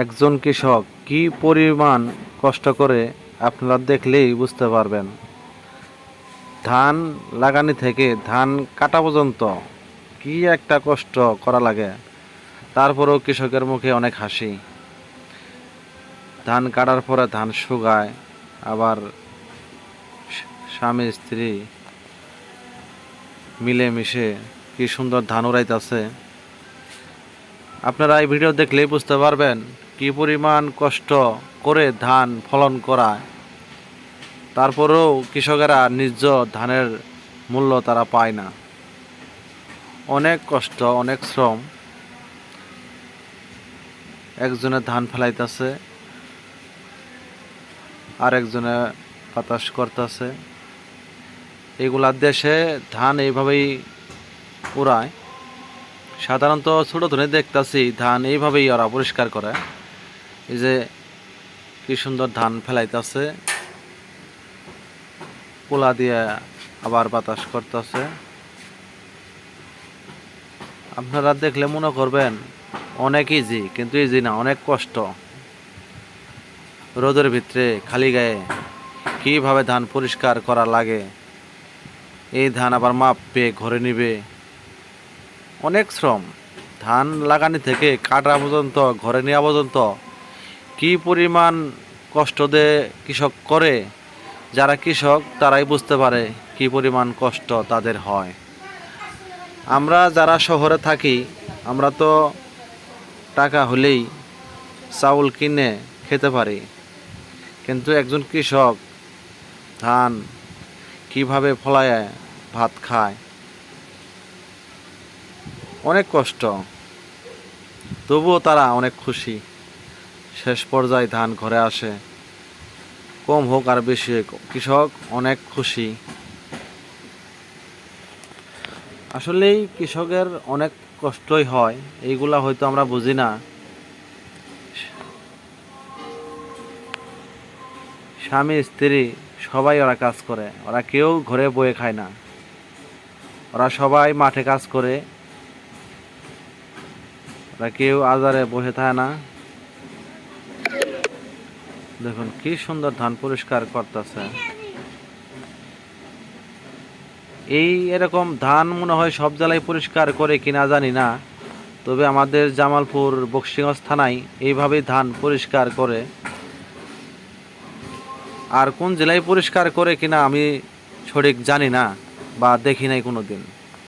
একজন কৃষক কি পরিমাণ কষ্ট করে আপনারা দেখলেই বুঝতে পারবেন। ধান লাগানি থেকে ধান কাটা পর্যন্ত কি একটা কষ্ট করা লাগে, তারপরেও কৃষকের মুখে অনেক হাসি। ধান কাটার পরে ধান শুকায়, আবার স্বামী, স্ত্রী মিলেমিশে কি সুন্দর ধান উড়াইতেছে। আপনারা এই ভিডিও দেখলেই বুঝতে পারবেন কি পরিমাণ কষ্ট করে ধান ফলন করায় তারপরেও কৃষকেরা নিজ ধানের মূল্য তারা পায় না। অনেক কষ্ট, অনেক শ্রম। একজনে ধান ফেলাইতেছে আর একজনে বাতাস করতেছে। এগুলা দেশে ধান এইভাবেই উড়ায় সাধারণত ছোট ধরে দেখতাছি, ধান এইভাবেই ওরা পরিষ্কার করে। এই যে কি সুন্দর ধান ফেলাইতেছে। পোলা দিয়ে আবার বাতাস করতেছে। আপনারা দেখলে মনে করবেন, অনেক ইজি কিন্তু ইজি না, অনেক কষ্ট। রোদের ভিতরে খালি গায়ে কীভাবে ধান পরিষ্কার করা লাগে, এই ধান আবার মাপবে ঘরে নিবে। অনেক শ্রম। ধান লাগানি থেকে কাটা পর্যন্ত, ঘরে নেওয়া পর্যন্ত কি পরিমাণ কষ্ট দিয়ে কৃষক করে? যারা কৃষক, তারাই বুঝতে পারে কি পরিমাণ কষ্ট তাদের হয়। আমরা যারা শহরে থাকি, আমরা তো টাকা হলেই চাউল কিনে খেতে পারি। কিন্তু একজন কৃষক ধান কীভাবে ফলায়, ভাত খায়? অনেক কষ্ট। তবুও তারা অনেক খুশি। শেষ পর্যায়ে ধান ঘরে আসে। কম হোক আর বেশি হোক, কৃষক অনেক খুশি। আসলেই কৃষকের অনেক কষ্টই হয়, এইগুলা হয়তো আমরা বুঝি না। স্বামী, স্ত্রী, সবাই ওরা কাজ করে, ওরা কেউ ঘরে বয়ে খায় না। ওরা সবাই মাঠে কাজ করে কেউ আজারে বসে থাকে না। দেখুন, কি সুন্দর ধান পরিষ্কার করতেছে। এই এরকম ধান মনে হয় সব জেলায় পরিষ্কার করে কিনা জানি না। তবে আমাদের জামালপুর বক্সিগঞ্জ থানায় এইভাবেই ধান পরিষ্কার করে। আর কোন জেলায় পরিষ্কার করে কিনা আমি সঠিক জানি না বা দেখি নাই কোনো দিন